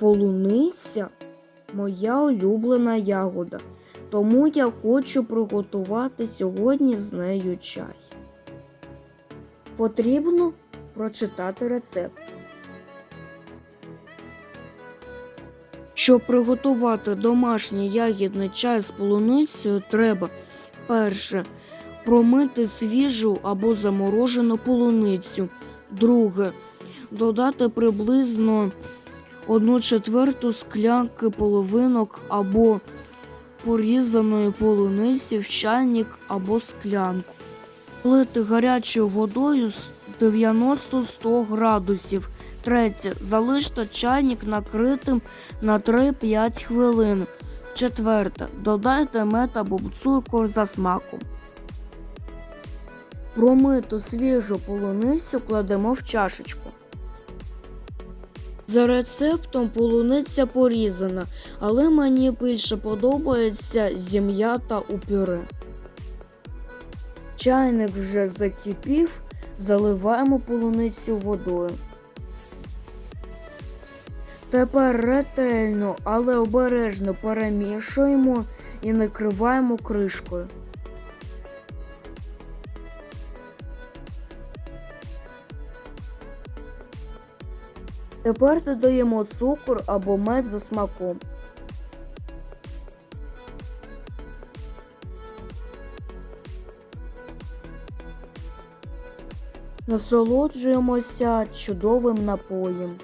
Полуниця моя улюблена ягода, тому я хочу приготувати сьогодні з нею чай. Потрібно прочитати рецепт. Щоб приготувати домашній ягідний чай з полуницею, треба перше промити свіжу або заморожену полуницю. Друге додати приблизно 1 четверту склянки половинок або порізаної полуниці в чайник або склянку. Лити гарячою водою з 90-100 градусів. Третє. Залиште чайник накритим на 3-5 хвилин. Четверте. Додайте мед або цукор за смаком. Промиту свіжу полуницю кладемо в чашечку. За рецептом полуниця порізана, але мені більше подобається зім'ята у пюре. Чайник вже закипів, заливаємо полуницю водою. Тепер ретельно, але обережно перемішуємо і накриваємо кришкою. Тепер додаємо цукор або мед за смаком. Насолоджуємося чудовим напоєм.